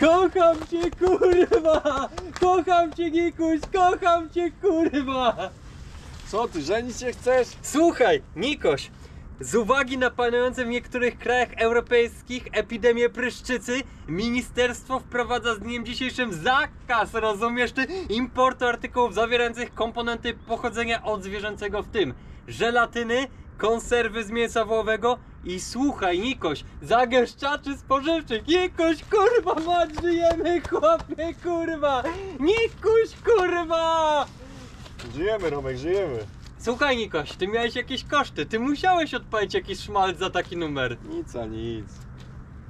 Kocham cię kurwa! Kocham cię Nikuś, kocham cię kurwa! Co ty, żenić się chcesz? Słuchaj, Nikoś, z uwagi na panujące w niektórych krajach europejskich epidemię pryszczycy, ministerstwo wprowadza z dniem dzisiejszym zakaz, rozumiesz ty, importu artykułów zawierających komponenty pochodzenia odzwierzęcego, w tym żelatyny, konserwy z mięsa wołowego i słuchaj, Nikoś, zagęszczaczy spożywczych, Nikoś, kurwa, mać, żyjemy, chłopie, kurwa, Nikuś, kurwa! Żyjemy, Romek, żyjemy. Słuchaj Nikoś, ty miałeś jakieś koszty, ty musiałeś odpalić jakiś szmalc za taki numer. Nic a nic.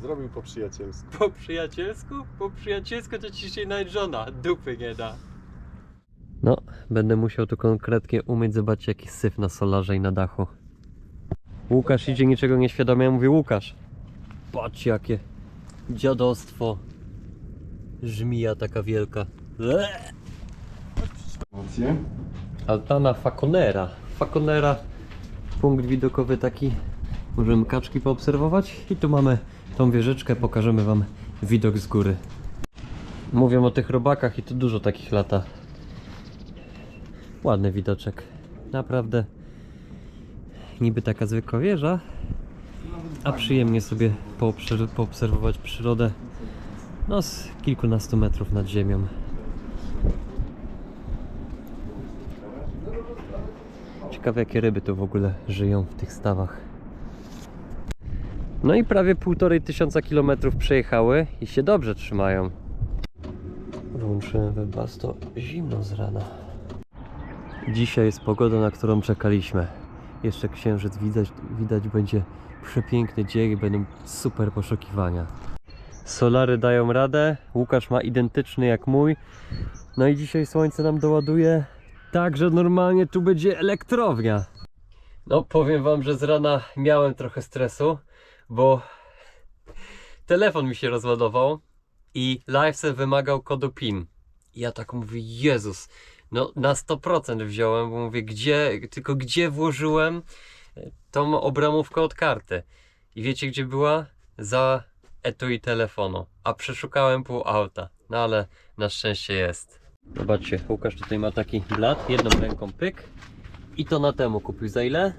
Zrobił po przyjacielsku. Po przyjacielsku? Po przyjacielsku to ci się nawet żona dupy nie da. No, będę musiał tu konkretnie umieć zobaczyć jaki syf na solarze i na dachu. Łukasz idzie niczego nieświadomie, ja mówię Łukasz. Patrz jakie dziadostwo. Żmija taka wielka. Eee. Altana Faconera. Faconera, punkt widokowy taki. Możemy kaczki poobserwować. I tu mamy tą wieżyczkę, pokażemy Wam widok z góry. Mówią o tych robakach i tu dużo takich lata. Ładny widoczek. Naprawdę. Niby taka zwykła wieża, a przyjemnie sobie poobser- poobserwować przyrodę no z kilkunastu metrów nad ziemią. Ciekawe jakie ryby tu w ogóle żyją w tych stawach. No i prawie półtorej tysiąca kilometrów przejechały i się dobrze trzymają. Włączyłem webas, to zimno z rana. Dzisiaj jest pogoda, na którą czekaliśmy. Jeszcze księżyc widać, widać będzie przepiękny dzień będą super poszukiwania. Solary dają radę, Łukasz ma identyczny jak mój. No i dzisiaj słońce nam doładuje tak, że normalnie tu będzie elektrownia. No, powiem wam, że z rana miałem trochę stresu, bo telefon mi się rozładował i LiveSend wymagał kodu PIN. Ja tak mówię, Jezus, no na 100% wziąłem, bo mówię, gdzie, tylko gdzie włożyłem e, tą obramówkę od karty. I wiecie gdzie była? Za etui telefonu. A przeszukałem pół auta. No ale na szczęście jest. Zobaczcie, Łukasz tutaj ma taki blat, jedną ręką pyk i to na temu kupił za ile?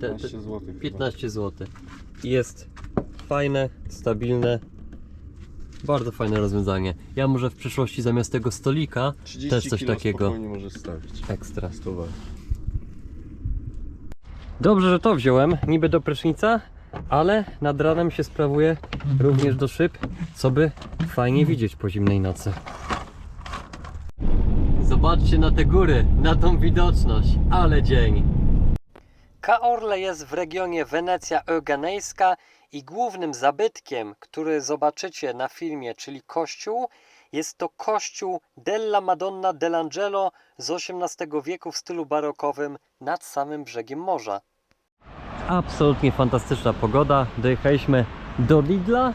Te, te, 15 zł. 15 zł. Jest fajne, stabilne, bardzo fajne rozwiązanie. Ja może w przyszłości zamiast tego stolika 30 też coś kilo takiego spokojnie możesz stawić. ekstra. Stowar. Dobrze, że to wziąłem, niby do prysznica, ale nad ranem się sprawuje również do szyb, co by fajnie widzieć po zimnej nocy. Zobaczcie na te góry, na tą widoczność, ale dzień. Kaorle jest w regionie Wenecja Euganejska i głównym zabytkiem, który zobaczycie na filmie, czyli kościół, jest to kościół Della Madonna dell'Angelo z XVIII wieku w stylu barokowym nad samym brzegiem morza. Absolutnie fantastyczna pogoda. Dojechaliśmy do Lidla.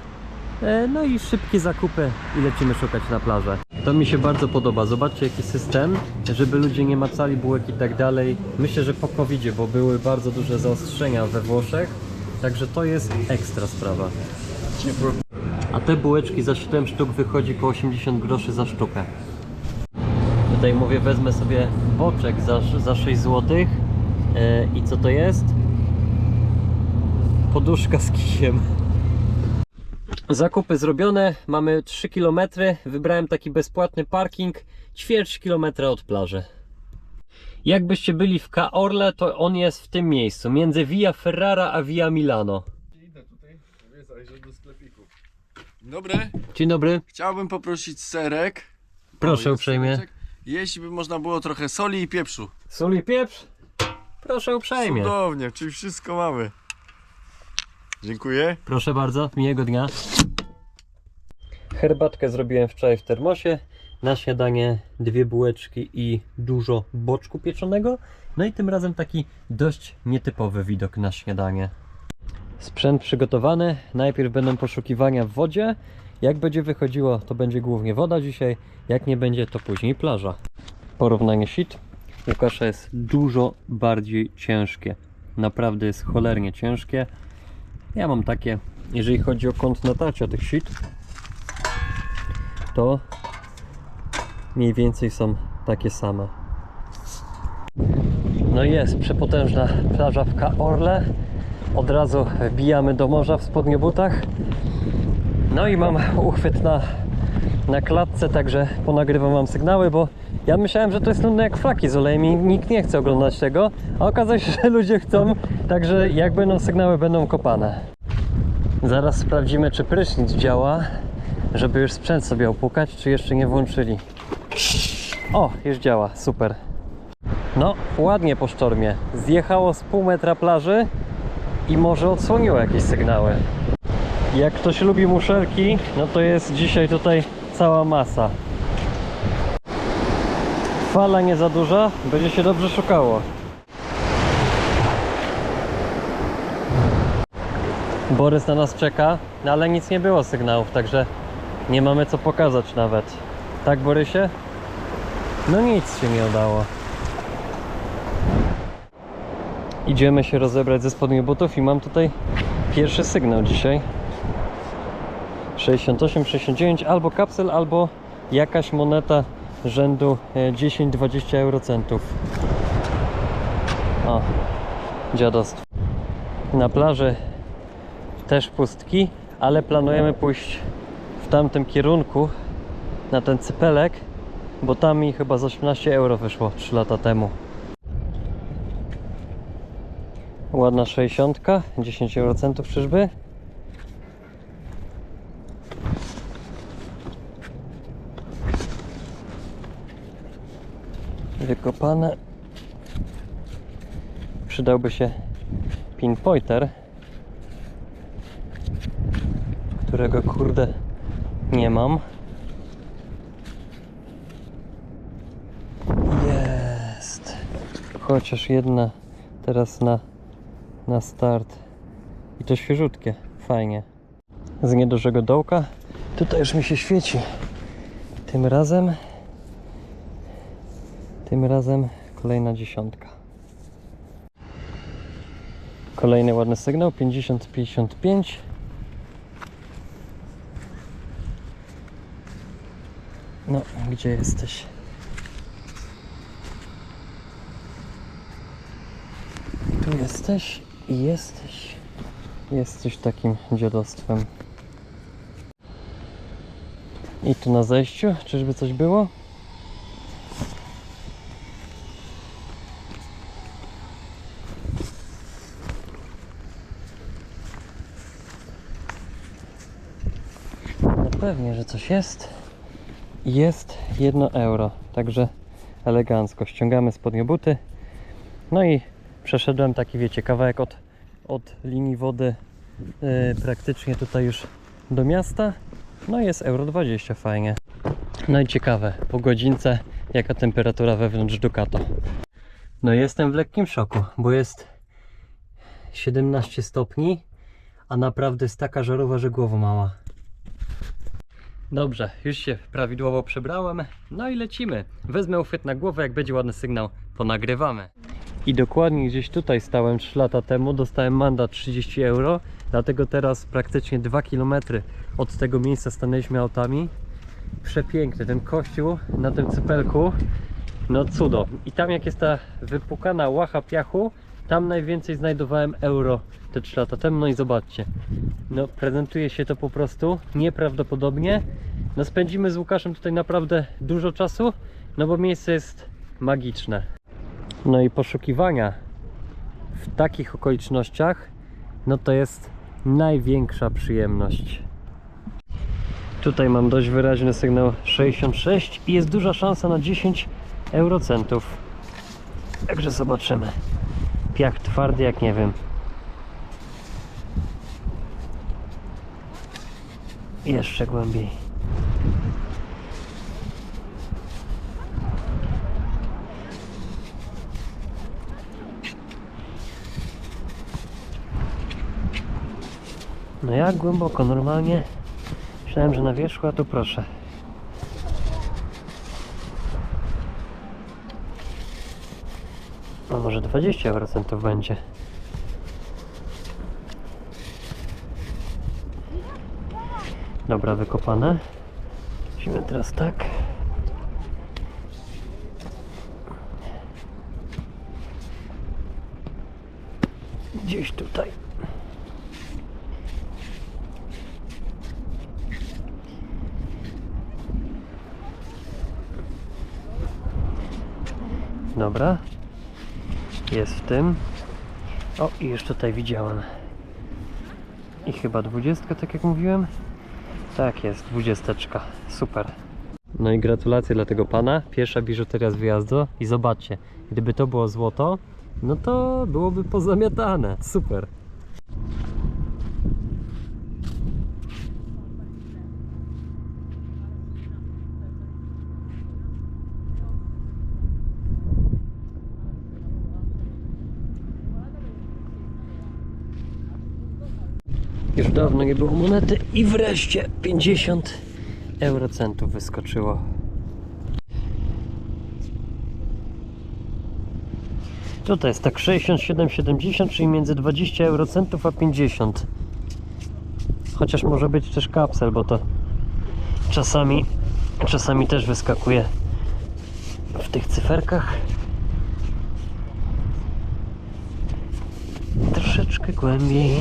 e, No i szybkie zakupy i lecimy szukać na plażę. To mi się bardzo podoba. Zobaczcie jaki system, żeby ludzie nie macali bułek i tak dalej. Myślę, że po covid bo były bardzo duże zaostrzenia we Włoszech. Także to jest ekstra sprawa. A te bułeczki za 7 sztuk wychodzi po 80 groszy za sztukę. Tutaj mówię, wezmę sobie boczek za, za 6 zł. E, I co to jest? Poduszka z kijem. Zakupy zrobione, mamy 3 km. Wybrałem taki bezpłatny parking, ćwierć kilometra od plaży. Jakbyście byli w Caorle, to on jest w tym miejscu, między Via Ferrara a Via Milano. Idę tutaj, zajrzeć do sklepiku. Dobry, Dzień dobry, chciałbym poprosić serek. proszę jest uprzejmie. sereczek. Jeśli by można było trochę soli i pieprzu. Sól i pieprz? Proszę uprzejmie. Cudownie, czyli wszystko mamy. Dziękuję. Proszę bardzo, miłego dnia. Herbatkę zrobiłem wczoraj w termosie. Na śniadanie dwie bułeczki i dużo boczku pieczonego. No i tym razem taki dość nietypowy widok na śniadanie. Sprzęt przygotowany. Najpierw będą poszukiwania w wodzie. Jak będzie wychodziło, to będzie głównie woda dzisiaj. Jak nie będzie, to później plaża. Porównanie sit. Łukasza jest dużo bardziej ciężkie. Naprawdę jest cholernie ciężkie. Ja mam takie jeżeli chodzi o kąt natarcia tych sit, to mniej więcej są takie same. No jest przepotężna plaża w Kaorle. Od razu wbijamy do morza w spodniobutach. No i mam uchwyt na, na klatce, także ponagrywam wam sygnały, bo ja myślałem, że to jest nudne jak flaki z olejem i nikt nie chce oglądać tego, a okazało się, że ludzie chcą, także jak będą sygnały, będą kopane. Zaraz sprawdzimy, czy prysznic działa, żeby już sprzęt sobie opłukać, czy jeszcze nie włączyli. O, już działa, super. No, ładnie po sztormie. Zjechało z pół metra plaży i może odsłoniło jakieś sygnały. Jak ktoś lubi muszelki, no to jest dzisiaj tutaj cała masa. Fala nie za duża, będzie się dobrze szukało. Borys na nas czeka, no ale nic nie było sygnałów, także nie mamy co pokazać nawet. Tak, Borysie? No nic się nie udało. Idziemy się rozebrać ze spodni butów i mam tutaj pierwszy sygnał dzisiaj. 68, 69 albo kapsel, albo jakaś moneta rzędu e, 10-20 eurocentów. O, dziadostwo. Na plaży też pustki, ale planujemy pójść w tamtym kierunku na ten cypelek, bo tam mi chyba z 18 euro wyszło 3 lata temu. Ładna 60, 10 eurocentów czyżby? Wykopane. Przydałby się pinpointer, którego kurde nie mam. Jest. Chociaż jedna teraz na, na start. I to świeżutkie. Fajnie. Z niedużego dołka. Tutaj już mi się świeci. Tym razem. Tym razem kolejna dziesiątka. Kolejny ładny sygnał 50-55. No, gdzie jesteś? Tu jesteś i jesteś. Jesteś takim dziadostwem. I tu na zejściu, czyżby coś było? No pewnie, że coś jest. Jest 1 euro, także elegancko. Ściągamy spodnie buty. No i przeszedłem taki, wiecie, kawałek od, od linii wody yy, praktycznie tutaj już do miasta. No jest euro 20, fajnie. No i ciekawe, po godzince jaka temperatura wewnątrz Ducato. No jestem w lekkim szoku, bo jest 17 stopni, a naprawdę jest taka żarowa, że głowa mała. Dobrze, już się prawidłowo przebrałem, no i lecimy. Wezmę uchwyt na głowę, jak będzie ładny sygnał, to nagrywamy. I dokładnie gdzieś tutaj stałem 3 lata temu, dostałem mandat 30 euro, dlatego teraz praktycznie 2 km od tego miejsca stanęliśmy autami. Przepiękny ten kościół na tym cypelku, no cudo. I tam jak jest ta wypukana łacha piachu, tam najwięcej znajdowałem euro te 3 lata temu, no i zobaczcie. No prezentuje się to po prostu nieprawdopodobnie. No spędzimy z Łukaszem tutaj naprawdę dużo czasu, no bo miejsce jest magiczne. No i poszukiwania w takich okolicznościach, no to jest największa przyjemność. Tutaj mam dość wyraźny sygnał 66 i jest duża szansa na 10 eurocentów. Także zobaczymy. Piach twardy jak nie wiem. Jeszcze głębiej. No jak głęboko? Normalnie myślałem, że na wierzchu, a tu proszę. No może 20% będzie. Dobra, wykopane. Musimy teraz tak. Gdzieś tutaj. Dobra. Jest w tym. O, i już tutaj widziałem. I chyba dwudziestka, tak jak mówiłem. Tak jest, dwudziesteczka. Super. No i gratulacje dla tego pana. Pierwsza biżuteria z wyjazdu. I zobaczcie, gdyby to było złoto, no to byłoby pozamiatane. Super. Już dawno nie było monety i wreszcie 50 eurocentów wyskoczyło. Tutaj jest tak 67,70, czyli między 20 eurocentów a 50. Chociaż może być też kapsel, bo to czasami, czasami też wyskakuje w tych cyferkach. Troszeczkę głębiej.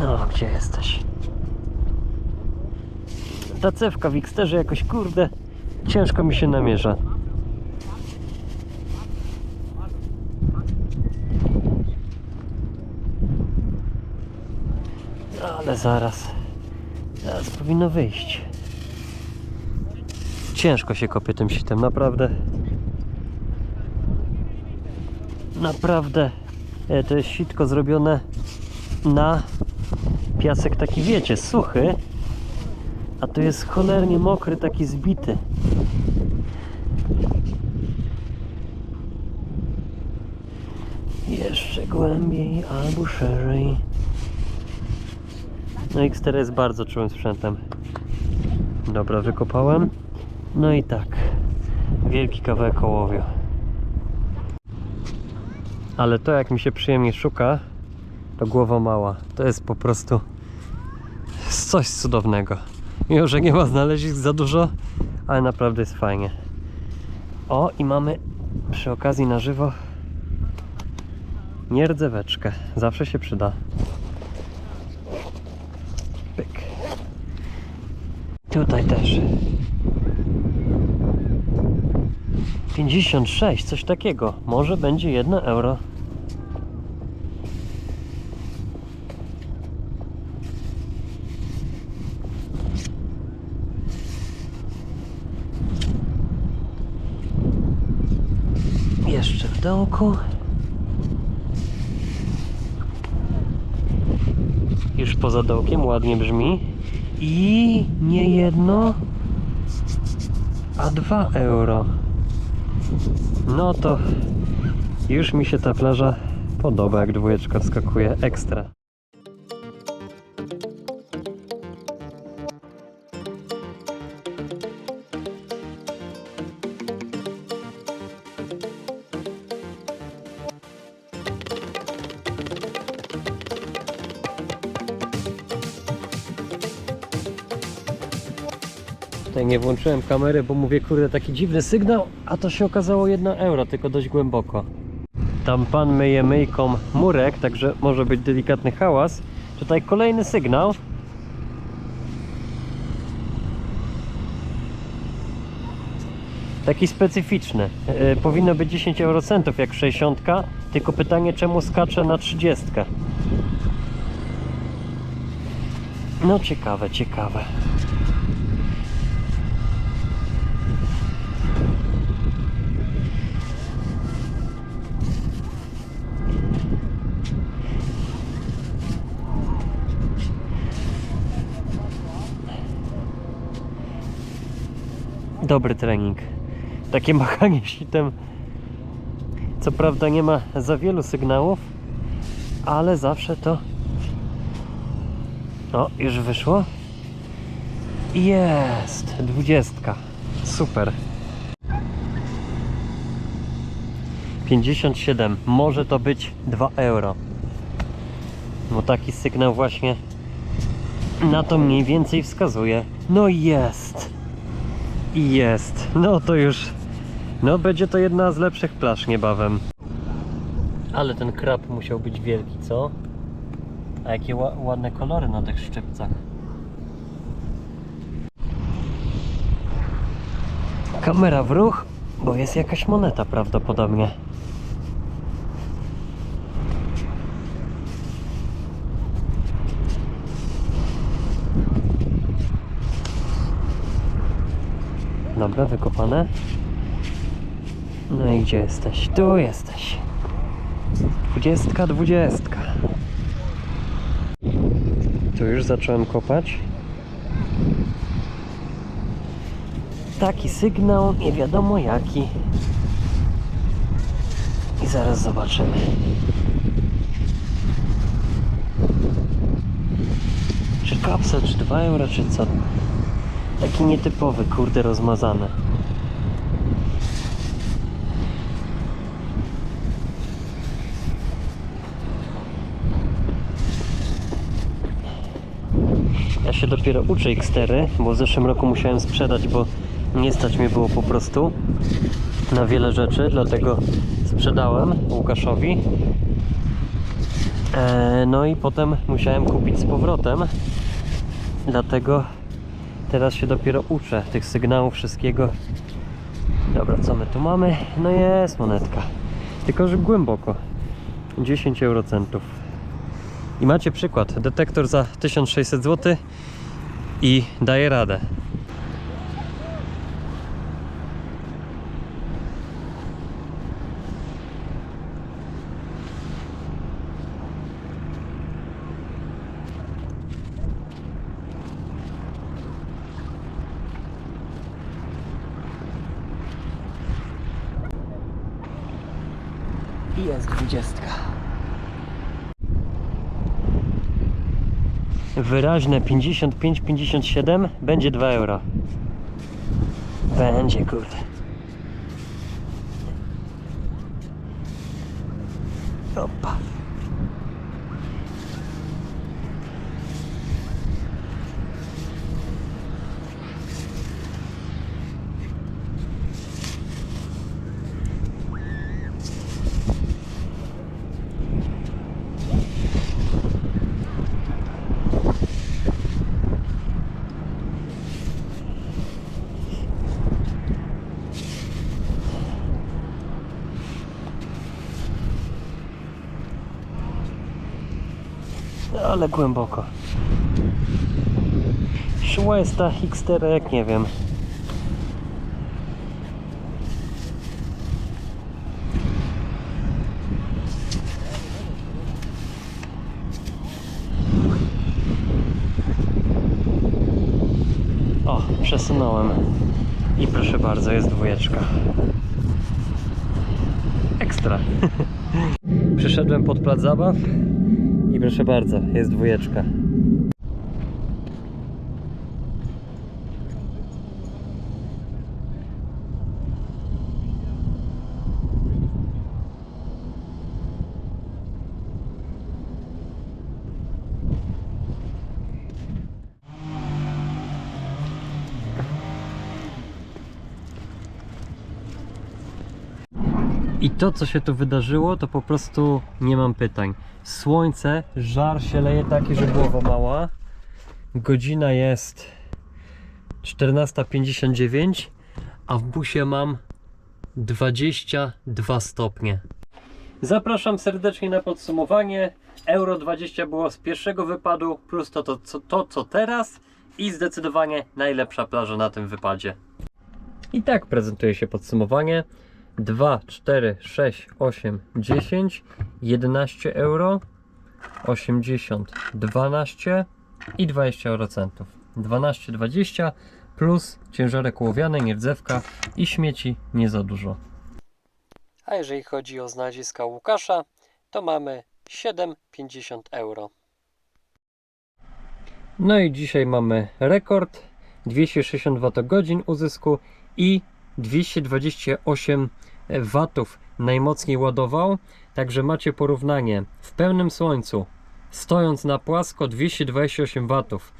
No, gdzie jesteś? Ta cewka w Xterze jakoś kurde ciężko mi się namierza. Ale zaraz. Zaraz powinno wyjść. Ciężko się kopie tym sitem, naprawdę. Naprawdę. e, To jest sitko zrobione na piasek taki wiecie, suchy, a tu jest cholernie mokry, taki zbity. Jeszcze głębiej albo szerzej. No X4 jest bardzo czułym sprzętem. Dobra, wykopałem. No i tak. Wielki kawałek ołowiu. Ale to jak mi się przyjemnie szuka, to głowa mała. To jest po prostu coś cudownego. Mimo, że nie ma znalezisk za dużo, ale naprawdę jest fajnie. O, i mamy przy okazji na żywo nierdzeweczkę. Zawsze się przyda. Pyk. Tutaj też. 56, coś takiego. Może będzie 1 euro. Jeszcze dołku. Już poza dołkiem ładnie brzmi. I nie jedno, a dwa euro. No to już mi się ta plaża podoba, jak dwójeczka wskakuje ekstra. Tutaj nie włączyłem kamery, bo mówię, kurde, taki dziwny sygnał, a to się okazało 1 euro, tylko dość głęboko. Tam pan myje myjką murek, także może być delikatny hałas. Tutaj kolejny sygnał. Taki specyficzny. Yy, powinno być 10 eurocentów jak 60, tylko pytanie czemu skacze na 30. No ciekawe, ciekawe. Dobry trening. Takie machanie sitem. Co prawda nie ma za wielu sygnałów, ale zawsze to. O, już wyszło. Jest! Dwudziestka. Super. 57. Może to być 2 euro. Bo taki sygnał właśnie na to mniej więcej wskazuje. No jest. I jest. No to już. No będzie to jedna z lepszych plaż niebawem. Ale ten krab musiał być wielki, co? A jakie ła ładne kolory na tych szczypcach. Kamera w ruch, bo jest jakaś moneta prawdopodobnie. Wykopane. No i gdzie jesteś? Tu jesteś. Dwudziestka, dwudziestka. Tu już zacząłem kopać. Taki sygnał, nie wiadomo jaki. I zaraz zobaczymy. Czy kapsel, czy 2 euro, czy co? Taki nietypowy, kurde, rozmazany. Się dopiero uczę X4, bo w zeszłym roku musiałem sprzedać, bo nie stać mnie było po prostu na wiele rzeczy, dlatego sprzedałem Łukaszowi. E, no i potem musiałem kupić z powrotem, dlatego teraz się dopiero uczę tych sygnałów, wszystkiego. Dobra, co my tu mamy? No jest monetka, tylko że głęboko, 10 eurocentów. I macie przykład, detektor za 1600 zł i daje radę. I jest dwudziestka. Wyraźne 55-57 będzie 2 euro. Będzie kurde. Opa. Ale głęboko. Szła jest ta X4, jak nie wiem. O, przesunąłem. I proszę bardzo, jest dwójeczka. Ekstra. Przyszedłem pod plac zabaw proszę bardzo, jest dwójeczka. I to, co się tu wydarzyło, to po prostu nie mam pytań. Słońce, żar się leje taki, że głowa mała. Godzina jest 14.59, a w busie mam 22 stopnie. Zapraszam serdecznie na podsumowanie. Euro 20 było z pierwszego wypadu, plus to, to, co, to co teraz i zdecydowanie najlepsza plaża na tym wypadzie. I tak prezentuje się podsumowanie. 2, 4, 6, 8, 10, 11 euro, 80, 12 i 20 eurocentów. 12, 20 plus ciężarek ołowiany, nierdzewka i śmieci nie za dużo. A jeżeli chodzi o znaleziska Łukasza, to mamy 7,50 euro. No i dzisiaj mamy rekord 260 Wh uzysku i 228 watów najmocniej ładował. Także macie porównanie w pełnym słońcu stojąc na płasko 228 watów.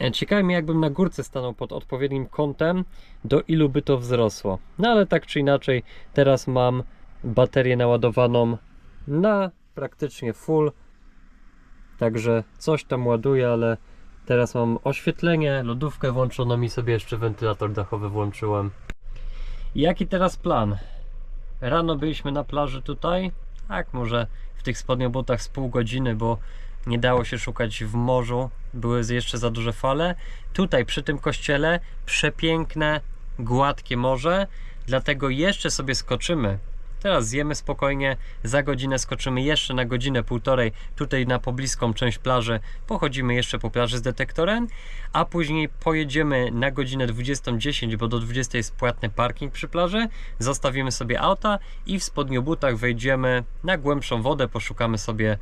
E, Ciekawi mnie, jakbym na górce stanął pod odpowiednim kątem, do ilu by to wzrosło. No ale tak czy inaczej, teraz mam baterię naładowaną na praktycznie full. Także coś tam ładuje, ale teraz mam oświetlenie, lodówkę włączoną i sobie jeszcze wentylator dachowy włączyłem. Jaki teraz plan? Rano byliśmy na plaży tutaj. Tak, może w tych spodniobutach z pół godziny, bo nie dało się szukać w morzu. Były jeszcze za duże fale. Tutaj przy tym kościele przepiękne, gładkie morze. Dlatego jeszcze sobie skoczymy. Teraz zjemy spokojnie, za godzinę skoczymy jeszcze na godzinę, półtorej tutaj na pobliską część plaży, pochodzimy jeszcze po plaży z detektorem, a później pojedziemy na godzinę 20.10, bo do 20 jest płatny parking przy plaży, zostawimy sobie auta i w spodniobutach wejdziemy na głębszą wodę, poszukamy sobie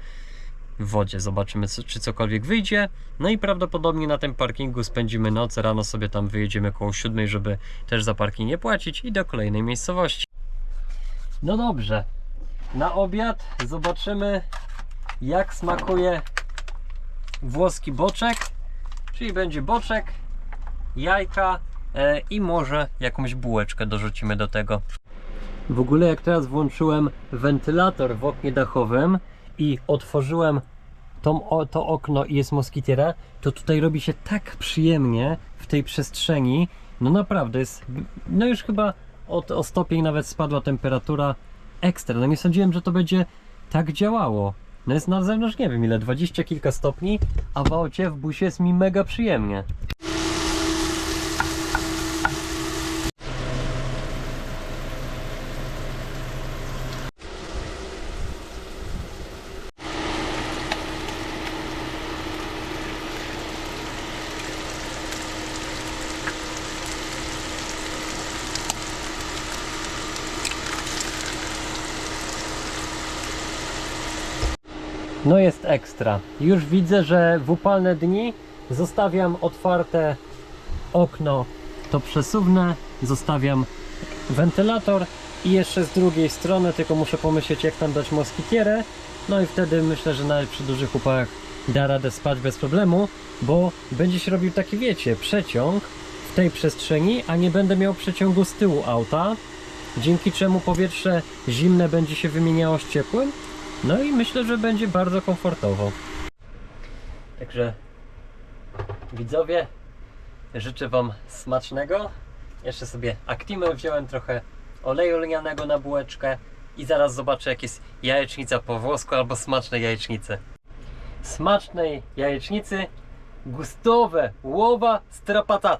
w wodzie, zobaczymy czy cokolwiek wyjdzie, no i prawdopodobnie na tym parkingu spędzimy noc, rano sobie tam wyjedziemy koło 7, żeby też za parking nie płacić i do kolejnej miejscowości. No dobrze. Na obiad zobaczymy jak smakuje włoski boczek. Czyli będzie boczek, jajka e, i może jakąś bułeczkę dorzucimy do tego. W ogóle jak teraz włączyłem wentylator w oknie dachowym i otworzyłem tą, o, to okno i jest moskitiera, to tutaj robi się tak przyjemnie w tej przestrzeni. No naprawdę jest, no już chyba od, o stopień nawet spadła temperatura ekstra. No nie sądziłem, że to będzie tak działało. No jest na zewnątrz nie wiem ile, 20 kilka stopni, a w aucie w busie jest mi mega przyjemnie. No jest ekstra. Już widzę, że w upalne dni zostawiam otwarte okno to przesuwne, zostawiam wentylator i jeszcze z drugiej strony, tylko muszę pomyśleć jak tam dać moskitierę. No i wtedy myślę, że nawet przy dużych upałach da radę spać bez problemu, bo będzie się robił taki, wiecie, przeciąg w tej przestrzeni, a nie będę miał przeciągu z tyłu auta, dzięki czemu powietrze zimne będzie się wymieniało z ciepłym, no i myślę, że będzie bardzo komfortowo. Także widzowie, życzę Wam smacznego. Jeszcze sobie Actimel wziąłem trochę oleju lnianego na bułeczkę i zaraz zobaczę jak jest jajecznica po włosku albo smaczne jajecznice. Smacznej jajecznicy gustowe łowa strapata